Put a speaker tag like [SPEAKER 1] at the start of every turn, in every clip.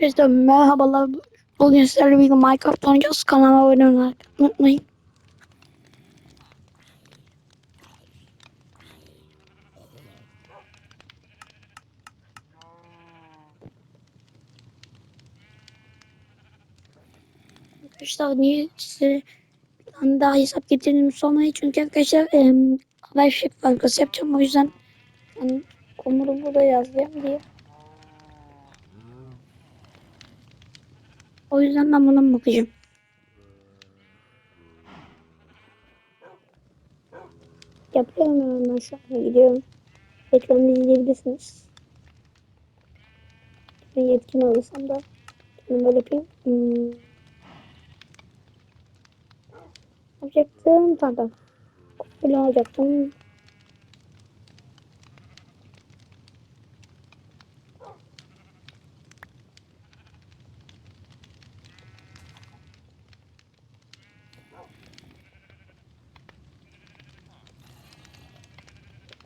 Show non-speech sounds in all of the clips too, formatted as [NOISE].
[SPEAKER 1] Herkese merhabalar. Bugün sizlerle birlikte Minecraft oynayacağız. Kanalıma abone olmayı unutmayın. Arkadaşlar niye size bir daha hesap getirdim sormayı çünkü arkadaşlar em, haber fişek bankası yapacağım o yüzden yani, komutu burada yazayım diye. O yüzden ben buna bakacağım. Yapıyorum hemen ben gidiyorum. Ekranı izleyebilirsiniz. Ben yetkin alırsam da bunu böyle yapayım. Hmm. Yapacaktım tamam. Böyle alacaktım.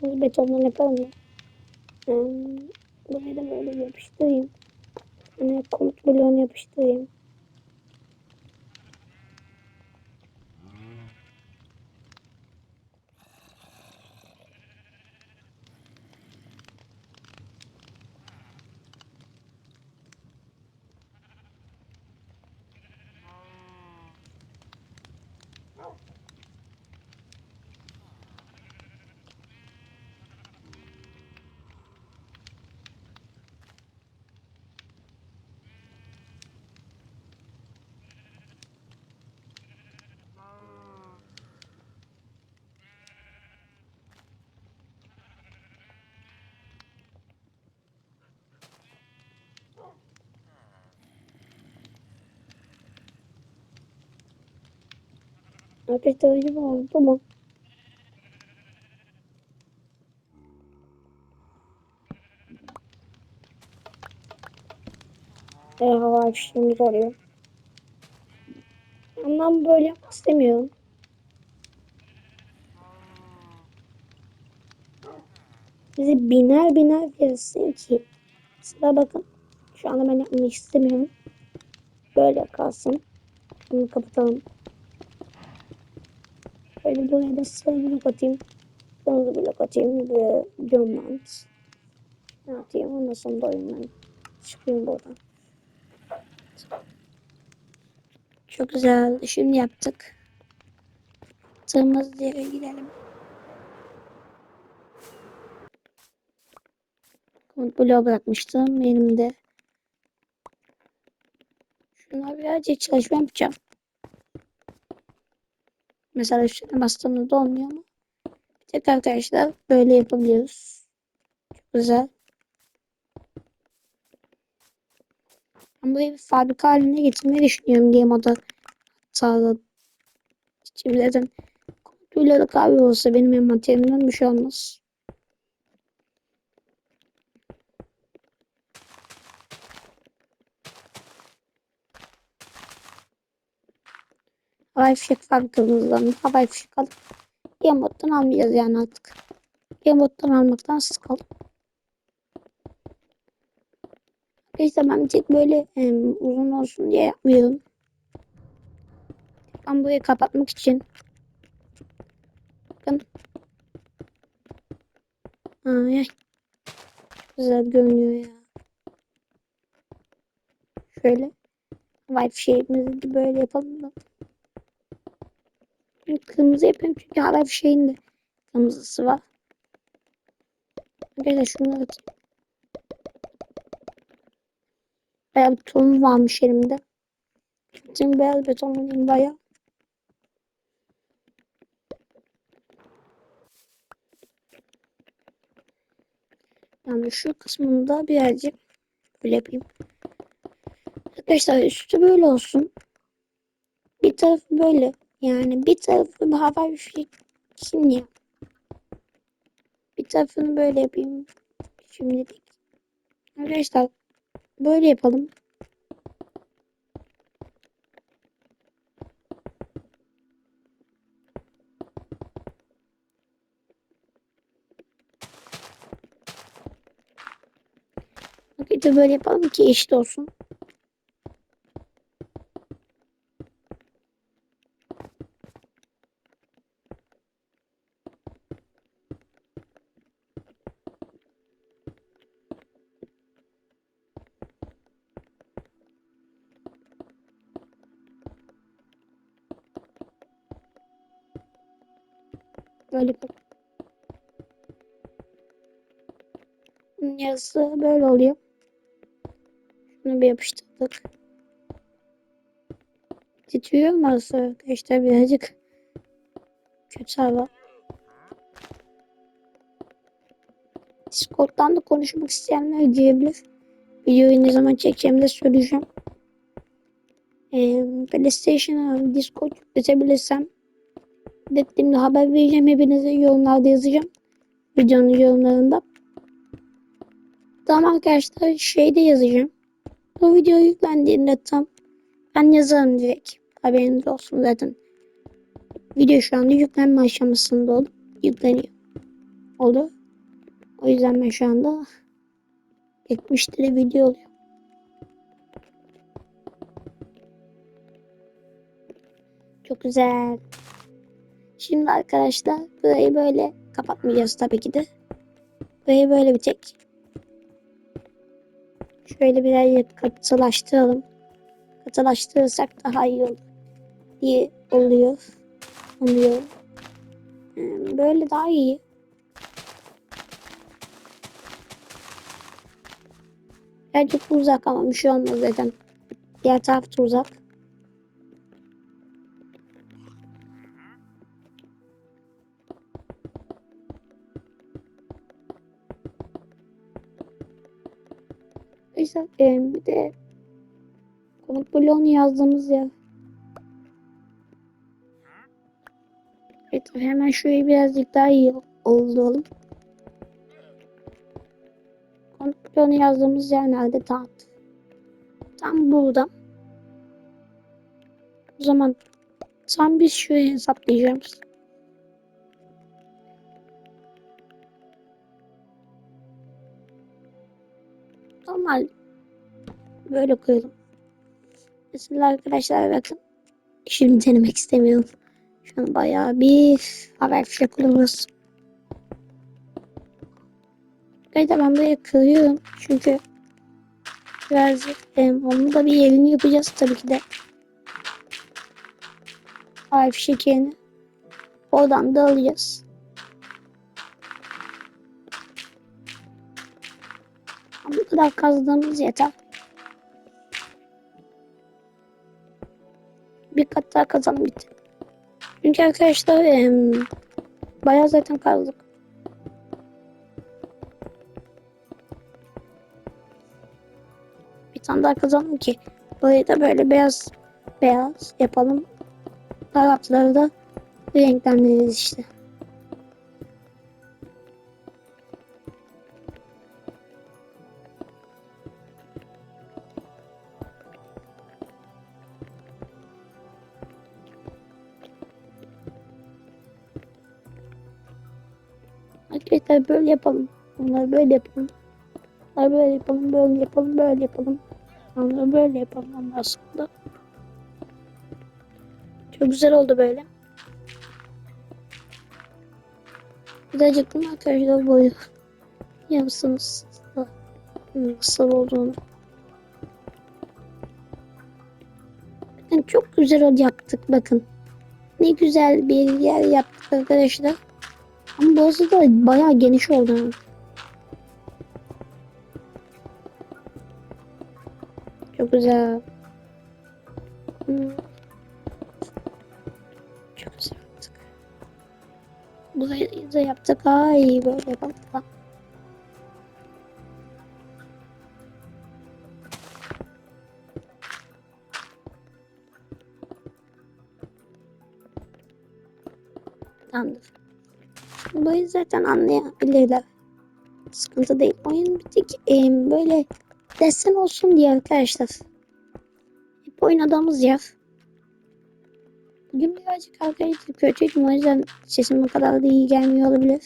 [SPEAKER 1] Bunu betondan yapalım mı? Hmm. Buraya da böyle yapıştırayım. Hani komut bloğunu yapıştırayım. Arkadaşlar acaba oldu mu? E, hava fişeğimiz oluyor. Ama böyle yapmak istemiyorum. Bizi biner biner verirsin ki. Sıra bakın. Şu anda ben yapmak istemiyorum. Böyle kalsın. Bunu kapatalım. Böyle buraya da sarı blok atayım. Kırmızı blok atayım ve diamond. Ne atayım? Ondan sonra da oyundan çıkayım buradan. Çok güzel. Şimdi yaptık. Tığımız yere gidelim. Bloğu bırakmıştım elimde. Şuna birazcık çalışma yapacağım. Mesela üstüne bastığımızda olmuyor mu? Bir tek arkadaşlar böyle yapabiliyoruz. Çok güzel. Ben burayı bir fabrika haline getirmeyi düşünüyorum game moda sağladı. Şimdi komutuyla da kahve olsa benim envanterimden bir şey olmaz. Havai fişek fabrikamızdan havai fişek alıp game moddan almayacağız yani artık. Game moddan almaktan kalın. İşte ben bir tek böyle em, uzun olsun diye yapmıyorum. Ben burayı kapatmak için. Bakın. Ay, güzel görünüyor ya. Şöyle. Havai fişeğimizi de böyle yapalım da. Kırmızı yapayım çünkü havai fişeğin de kırmızısı var. Arkadaşlar şunları atayım. Bayağı bir tohum varmış elimde. Şimdi beyaz beton alayım bayağı. Yani şu kısmında birazcık böyle yapayım. Arkadaşlar üstü böyle olsun. Bir tarafı böyle. Yani bir tarafı bir hava fişeksin ya. Bir tarafını böyle yapayım. Şimdilik. Arkadaşlar böyle yapalım. Paketi böyle yapalım ki eşit olsun. Bak. Bunun Yarısı böyle oluyor. Şunu bir yapıştırdık. Titriyor mu arası arkadaşlar birazcık kötü hava. Discord'dan da konuşmak isteyenler diyebilir. Videoyu ne zaman çekeceğimi de söyleyeceğim. Ee, PlayStation'a Discord yükletebilirsem dediğimde haber vereceğim. Hepinize yorumlarda yazacağım. Videonun yorumlarında. Tamam arkadaşlar şey de yazacağım. Bu video yüklendiğinde tam ben yazarım direkt. Haberiniz olsun zaten. Video şu anda yüklenme aşamasında oldu. Yükleniyor. Oldu. O yüzden ben şu anda 70 lira video oluyor. Çok güzel. Şimdi arkadaşlar burayı böyle kapatmayacağız tabii ki de. Burayı böyle bir tek. Şöyle biraz katılaştıralım. Katılaştırırsak daha iyi olur. İyi oluyor. Oluyor. Hmm, Böyle daha iyi. Birazcık uzak ama bir şey olmaz zaten. Diğer taraf da uzak. İşte e, bir de konuk bloğunu yazdığımız yer. Evet hemen şurayı birazcık daha iyi olduralım. Konuk bloğunu yazdığımız yer nerede? Tam. Tam burada. O zaman tam biz şuraya hesaplayacağız. Normal böyle koyalım. Mesela arkadaşlar bakın. Şimdi denemek istemiyorum. Şu an bayağı bir haber fişek kullanıyoruz. Arkadaşlar ben buraya kırıyorum. Çünkü birazcık e, onu da bir yerini yapacağız tabii ki de. Haber fişek yerini. Oradan da alacağız. Bu kadar kazdığımız yeter. Bir kat daha kazanım bitti. Çünkü arkadaşlar em, bayağı zaten kazdık. Bir tane daha kazandım ki burayı da böyle beyaz beyaz yapalım. Tarafları da renklendiririz işte. Arkadaşlar böyle yapalım. Onları böyle yapalım. Onları böyle yapalım, böyle yapalım, böyle yapalım. Onları böyle yapalım ondan. Çok güzel oldu böyle. Birazcık mı arkadaşlar boyu yapsınız nasıl olduğunu. Bakın çok güzel yaptık bakın. Ne güzel bir yer yaptık arkadaşlar. Ama burası da bayağı geniş oldu. Çok güzel. Çok güzel yaptık. Burayı da yaptık. Ay böyle yapalım. Tamam. Tamamdır. Burayı zaten anlayabilirler. Sıkıntı değil. Oyun bir tek e, böyle desen olsun diye arkadaşlar. Hep oynadığımız yer. Bugün birazcık arkadaşlar kötüydüm o yüzden sesim o kadar da iyi gelmiyor olabilir.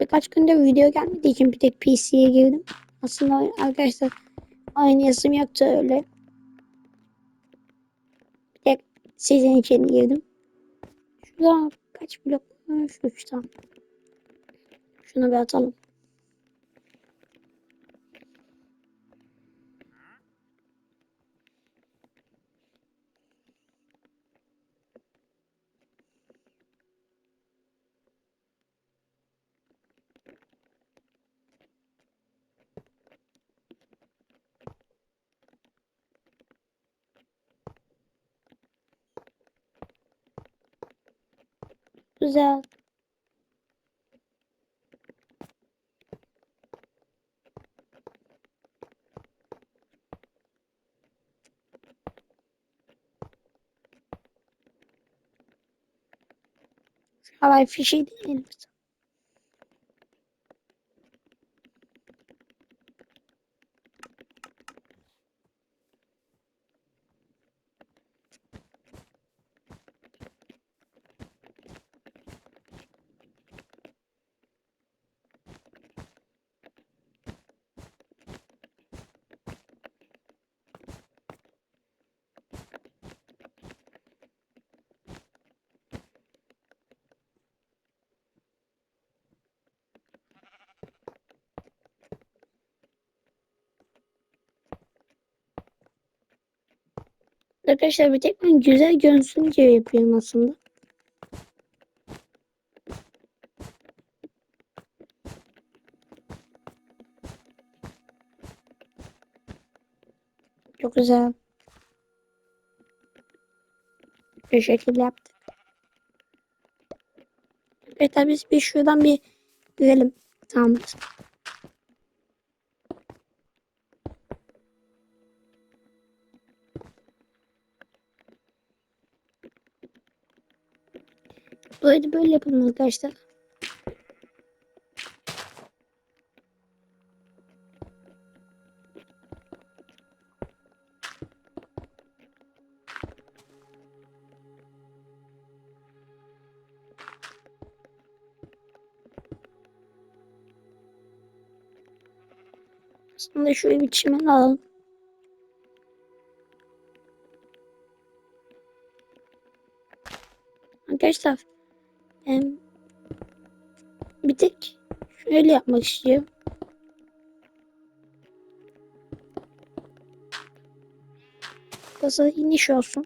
[SPEAKER 1] Birkaç günde video gelmediği için bir tek PC'ye girdim. Aslında arkadaşlar aynı yazım yoktu öyle. Bir tek sizin için girdim. Şurada kaç blok? Şu üç tane. Şunu bir atalım. Güzel. Havai fişeği deneyelim. Arkadaşlar bir tek ben güzel görünsün diye yapıyorum aslında. Çok güzel. Bir şekilde yaptık. Evet biz bir şuradan bir girelim. Tamam. Böyle böyle yapalım arkadaşlar. Aslında şöyle bir çimen alalım. Arkadaşlar bir tek şöyle yapmak istiyorum. Burası iniş olsun.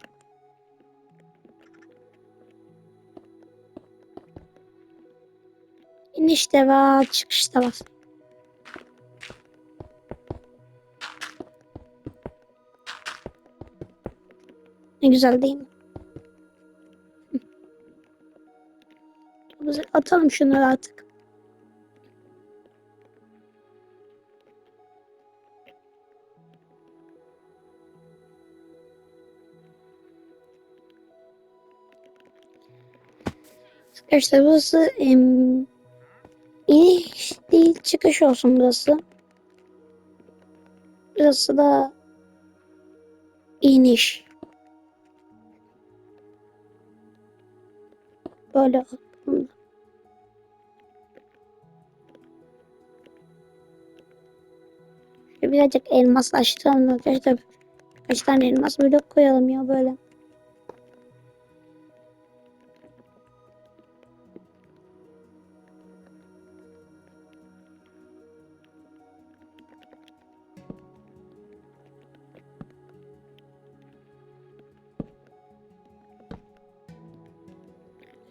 [SPEAKER 1] İniş de var, çıkış da var. Ne güzel değil mi? Güzel. Atalım şunları artık. Arkadaşlar burası em, iniş değil çıkış olsun burası. Burası da iniş. Böyle yapalım. Birazcık elmas açtıralım arkadaşlar. Kaç tane elmas blok koyalım ya böyle.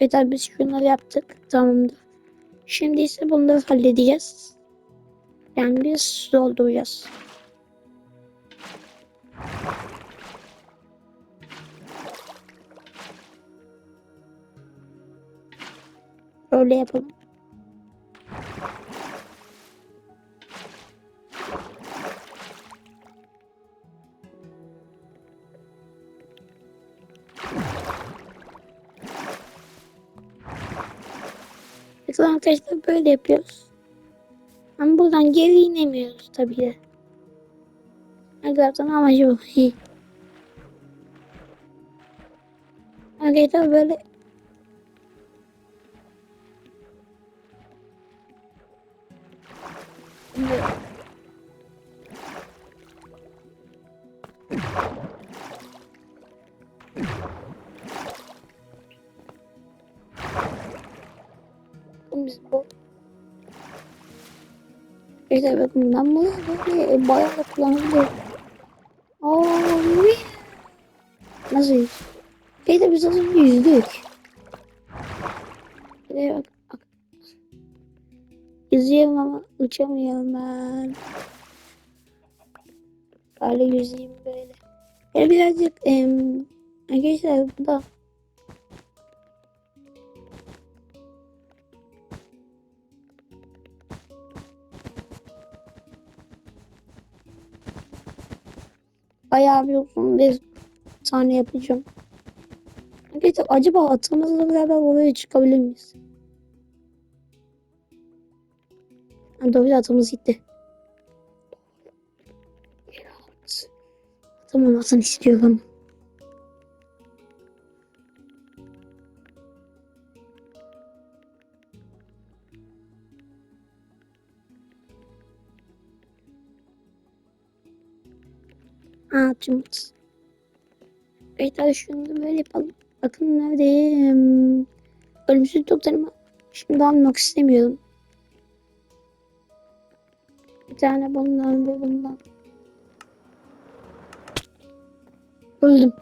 [SPEAKER 1] Evet abi biz şunları yaptık. Tamamdır. Şimdi ise bunları halledeceğiz. Yani biz dolduracağız. Öyle yapalım. Bakın arkadaşlar böyle yapıyoruz. Buradan geri inemiyoruz tabii ki. Arkadaşlar amacı bu. Arkadaşlar böyle biz işte bakın ben bunu böyle bayağı da kullanabiliyorum. Aa, Nasıl yüz? Şeyde biz az yüzdük. Şuraya bak. bak. Yüzüyorum ama uçamıyorum ben. Böyle yüzeyim böyle. Ya birazcık em, arkadaşlar bu da bayağı bir uzun bir tane yapacağım. Arkadaşlar acaba atımızla beraber oraya çıkabilir miyiz? Doğru atımız gitti. At. Atım olmasını istiyorum. Aa atımız. Evet hadi şunu böyle yapalım. Bakın neredeyim. Ölümsüz doktorumu şimdi almak istemiyorum. Bir tane bundan ve bundan. Öldüm.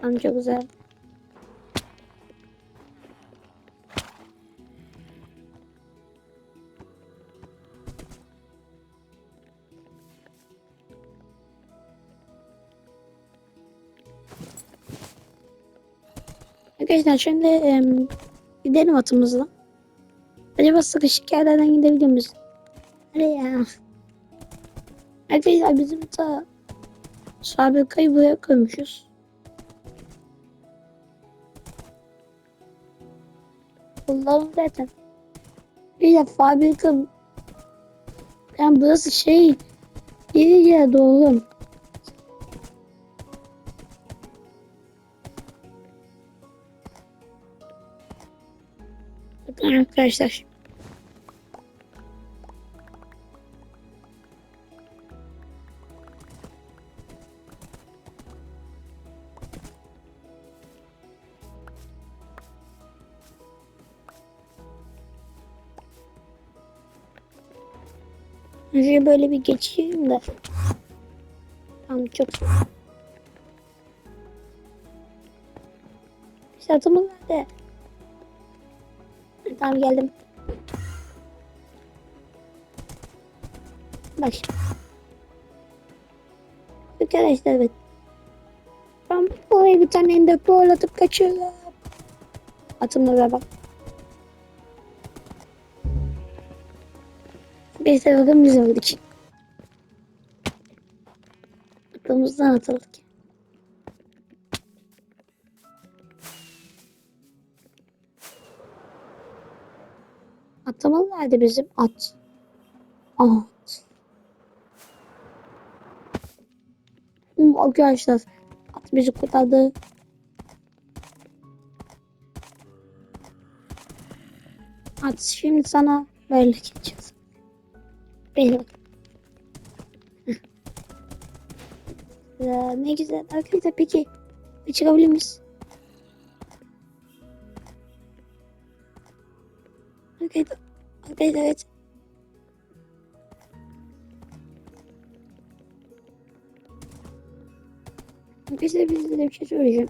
[SPEAKER 1] Tamam güzel. Arkadaşlar şimdi em, gidelim atımızla. Acaba sıkışık yerlerden gidebiliyor muyuz? Ya. Arkadaşlar bizim ta fabrikayı buraya koymuşuz. Kullanım zaten. Bir de fabrika yani burası şey yeri yerde oğlum. Arkadaşlar. Önce böyle bir geçeyim de. Tamam çok. Satımı nerede? Tamam geldim. Bak. Arkadaşlar evet. Ben buraya bir tane ender pearl atıp kaçıyorum. Atımla beraber. Bir sebebi biz öldük. Aklımızdan atıldık. Atımız nerede bizim? At. At. Hmm, arkadaşlar. At bizi kurtardı. At şimdi sana böyle geçeceğiz. Benim. Ya, ne güzel. Arkadaşlar peki bir çıkabilir miyiz? Arkadaşlar. Evet. Arkadaşlar biz size bir şey söyleyeceğim.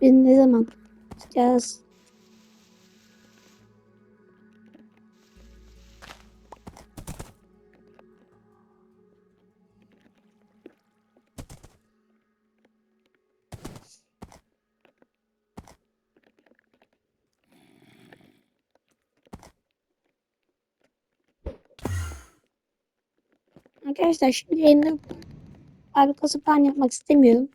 [SPEAKER 1] Biz ne zaman çıkacağız? Arkadaşlar şimdi yayında fabrikası falan yapmak istemiyorum.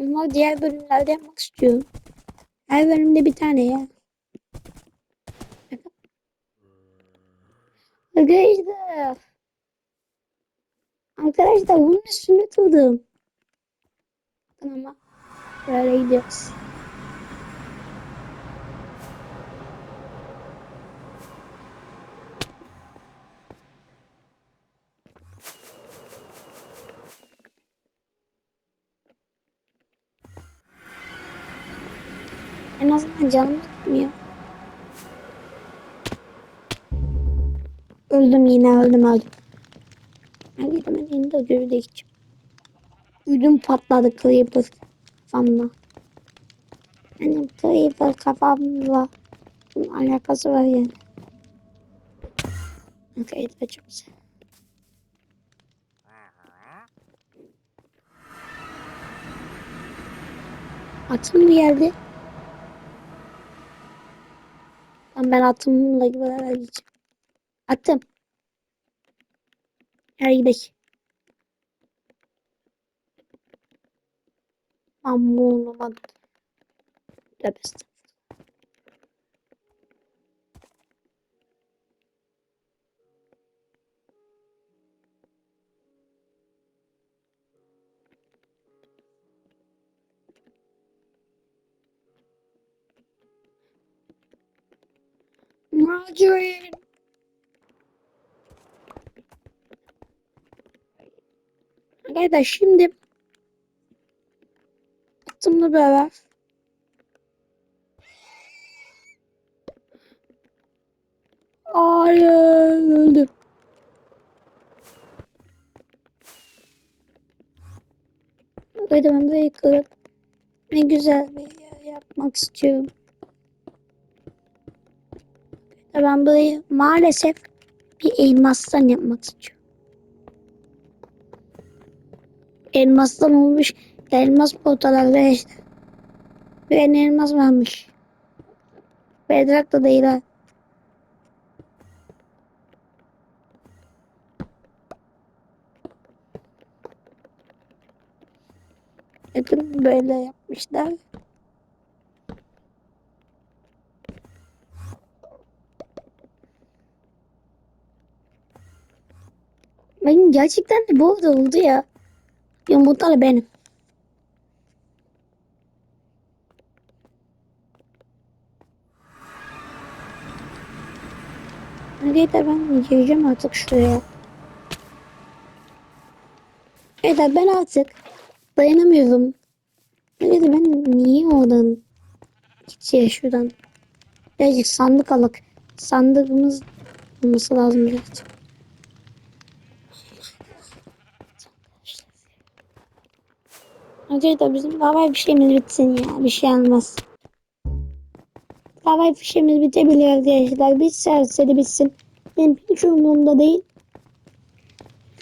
[SPEAKER 1] Ama diğer bölümlerde yapmak istiyorum. Her bölümde bir tane ya. Arkadaşlar. Arkadaşlar bunun üstüne tuttum. Ama böyle gidiyoruz. En azından canım tutmuyor. Öldüm yine öldüm öldüm. Ben gidemedim yine de ödülü de. Ödüm patladı Creeper kafamla. Benim Creeper kafamla bunun alakası var yani. Okay, de çok güzel. Atım bir yerde. Tamam, ben atımla beraber gideceğim. Attım. Hadi gidelim. Aman Tövbe Margarine. Arkadaşlar şimdi attımla beraber Hayır öldüm. Burayı kırıp ne güzel bir yer yapmak istiyorum. Ben burayı maalesef bir elmastan yapmak istiyorum. Elmastan olmuş elmas portalarda işte. Bir elmas varmış. Bedrock da değil ha. Bakın böyle yapmışlar. Benim gerçekten de bu arada oldu ya. Yumurtalı benim. Nereye de ben gireceğim artık şuraya. Evet ben artık dayanamıyorum. De ben niye oradan gideceğiz şuradan. Birazcık sandık alık. Sandığımız olması lazım birazcık. Arkadaşlar bizim havai fişeğimiz bitsin ya. Bir şey olmaz. Havai fişeğimiz bitebilir arkadaşlar. Bitse de bitsin. Benim hiç umurumda değil.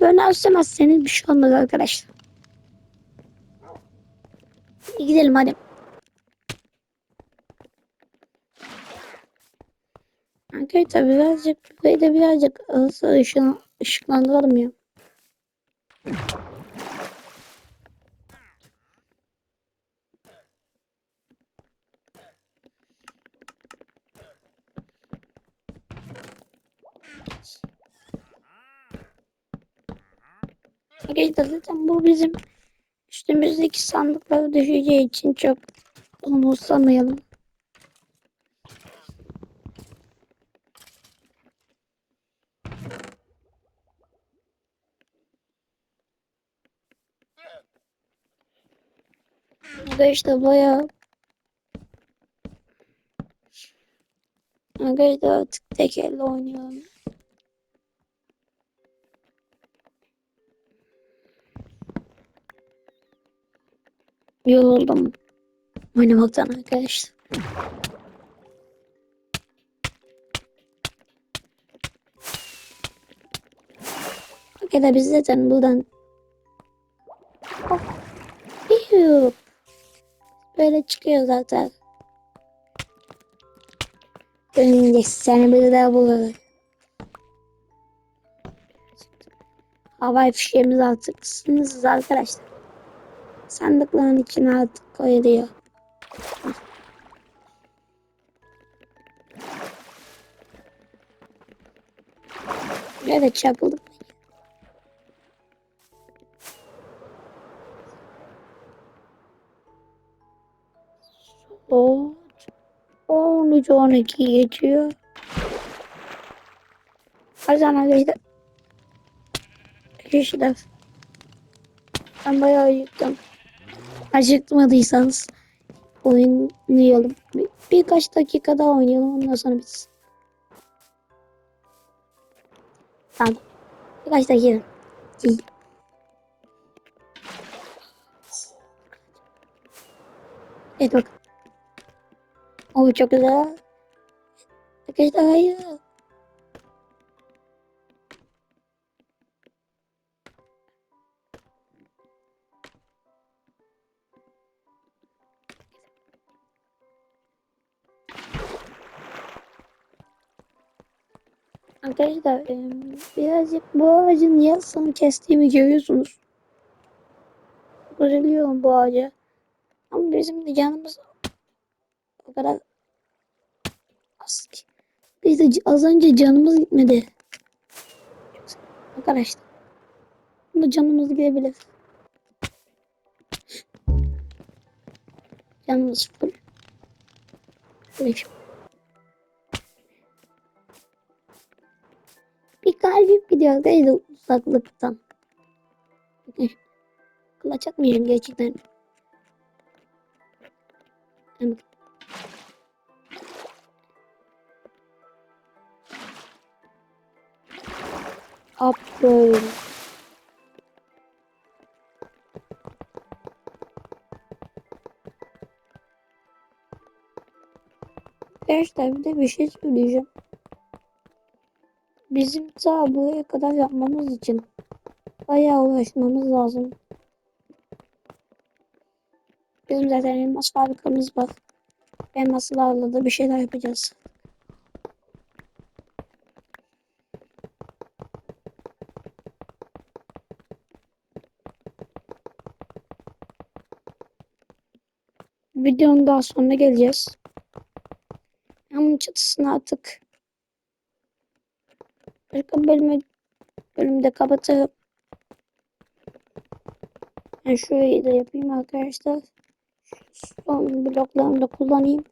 [SPEAKER 1] Önemsemezseniz bir şey olmaz arkadaşlar. Gidelim hadi. Arkadaşlar birazcık burayı da birazcık ısı ışıklandıralım ya. Arkadaşlar zaten bu bizim üstümüzdeki sandıkları düşeceği için çok umursamayalım. Arkadaşlar bayağı Arkadaşlar artık tek elle oynuyorum. Yoruldum. Oynamaktan arkadaşlar. Ya da biz zaten buradan oh. Böyle çıkıyor zaten. Önünde seni bir daha bulur. Havai fişeğimiz artık sınırsız arkadaşlar. Sandıkların içine artık koyuluyor. Evet çarpıldık. O 13 12 geçiyor. Kazana geçti. İşte. Ben bayağı acıktım. Acıkmadıysanız oynayalım. Bir, birkaç dakika daha oynayalım ondan sonra bitsin. Tamam. Birkaç dakika. İyi. Evet bak. O çok güzel. Arkadaşlar hayır. Arkadaşlar e, birazcık bu ağacın yarısını kestiğimi görüyorsunuz. Üzülüyorum bu ağaca. Ama bizim de canımız o kadar az ki. Biz de az önce canımız gitmedi. Arkadaşlar. Bunda canımız gidebilir. Canımız full. Böyle kalbim gidiyor değil uzaklıktan. [LAUGHS] Kulaç atmayacağım gerçekten. Hemen. Up böyle. Arkadaşlar bir de bir şey söyleyeceğim. Bizim ta buraya kadar yapmamız için bayağı uğraşmamız lazım. Bizim zaten elmas fabrikamız var. Elmaslarla da bir şeyler yapacağız. Videonun daha sonuna geleceğiz. Bunun çatısını artık başka bölümü bölümde kapatırım. Ben şurayı da yapayım arkadaşlar. Son bloklarımı da kullanayım.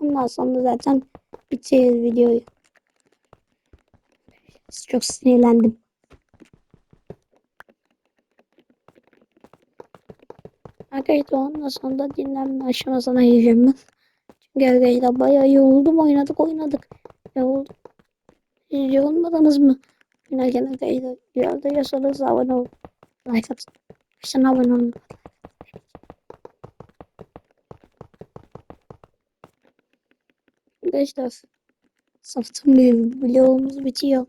[SPEAKER 1] Ondan sonra zaten bitiririz videoyu. Çok sinirlendim. Arkadaşlar ondan sonra da dinlenme aşamasına gireceğim ben. Çünkü arkadaşlar bayağı yoruldum oynadık oynadık. Yoruldum. Siz yorulmadınız mı? Oynarken arkadaşlar yolda yaşadığınız abone olun. Like atın. Sen abone olun. Arkadaşlar Saftım bir vlogumuz bitiyor.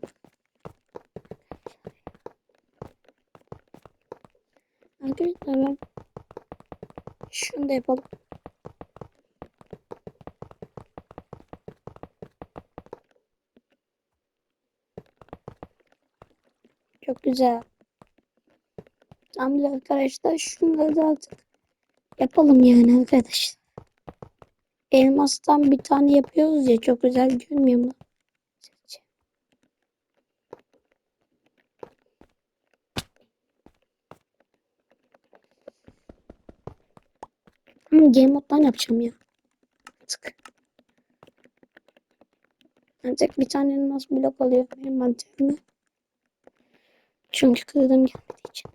[SPEAKER 1] Arkadaşlar ben şunu da yapalım. Çok güzel. Tamam arkadaşlar şunları da artık yapalım yani arkadaşlar. Elmastan bir tane yapıyoruz ya çok güzel görünmüyor mu? Ama game moddan yapacağım ya. Artık. Ancak bir tane elmas blok alıyor benim mantıklı. Çünkü kırdım gelmediği için.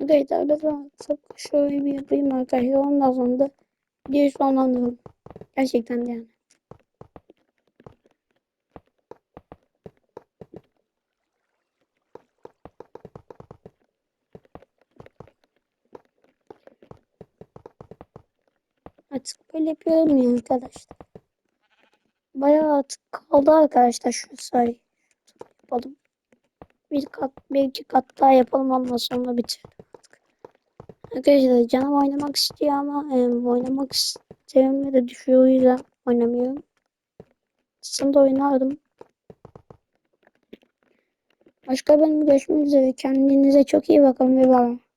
[SPEAKER 1] Arkadaşlar ben şöyle bir yapayım arkadaşlar. Ondan sonra da videoyu sonlandıralım. Gerçekten yani. Ya arkadaşlar. Bayağı artık kaldı arkadaşlar şu sayı. Yapalım. Bir kat, bir iki kat daha yapalım ondan sonra bitirelim. Arkadaşlar canım oynamak istiyor ama e, oynamak istememe de düşüyor o yüzden oynamıyorum. Aslında oynardım. Başka bölüm görüşmek üzere. Kendinize çok iyi bakın ve bye.